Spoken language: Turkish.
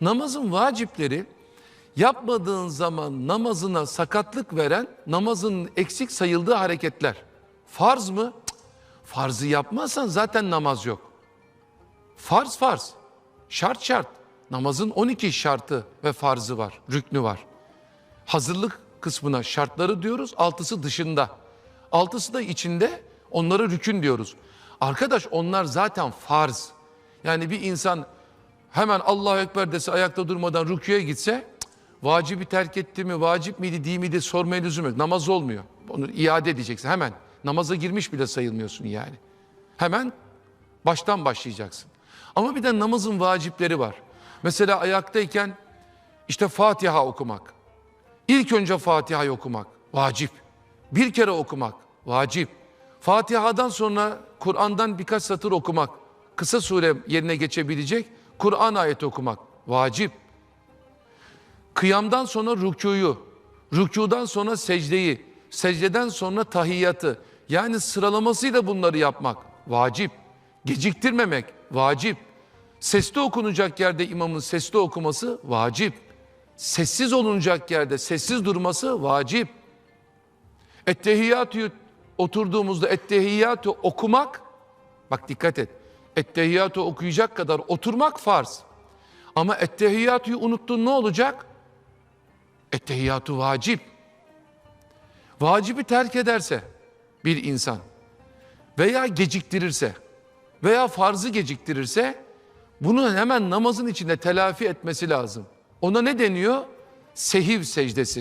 Namazın vacipleri yapmadığın zaman namazına sakatlık veren namazın eksik sayıldığı hareketler. Farz mı? Cık. Farzı yapmazsan zaten namaz yok. Farz farz. Şart şart. Namazın 12 şartı ve farzı var, rüknü var. Hazırlık kısmına şartları diyoruz, altısı dışında. Altısı da içinde, onlara rükün diyoruz. Arkadaş onlar zaten farz. Yani bir insan hemen Allahu Ekber dese ayakta durmadan rüküye gitse, vacibi terk etti mi, vacip miydi, değil miydi sormaya lüzum yok. Namaz olmuyor. Onu iade edeceksin hemen. Namaza girmiş bile sayılmıyorsun yani. Hemen baştan başlayacaksın. Ama bir de namazın vacipleri var. Mesela ayaktayken işte Fatiha okumak. İlk önce Fatiha'yı okumak vacip. Bir kere okumak vacip. Fatiha'dan sonra Kur'an'dan birkaç satır okumak, kısa sure yerine geçebilecek Kur'an ayeti okumak vacip. Kıyamdan sonra rükuyu, rükudan sonra secdeyi, secdeden sonra tahiyyatı. Yani sıralamasıyla bunları yapmak vacip. Geciktirmemek vacip. Sesli okunacak yerde imamın sesli okuması vacip. Sessiz olunacak yerde sessiz durması vacip. Ettehiyyatü oturduğumuzda ettehiyyatü okumak, bak dikkat et. Ettehiyyatü okuyacak kadar oturmak farz. Ama ettehiyyatü'yü unuttun ne olacak? Ettehiyyatü vacip. Vacibi terk ederse bir insan veya geciktirirse veya farzı geciktirirse bunu hemen namazın içinde telafi etmesi lazım. Ona ne deniyor? Sehiv secdesi.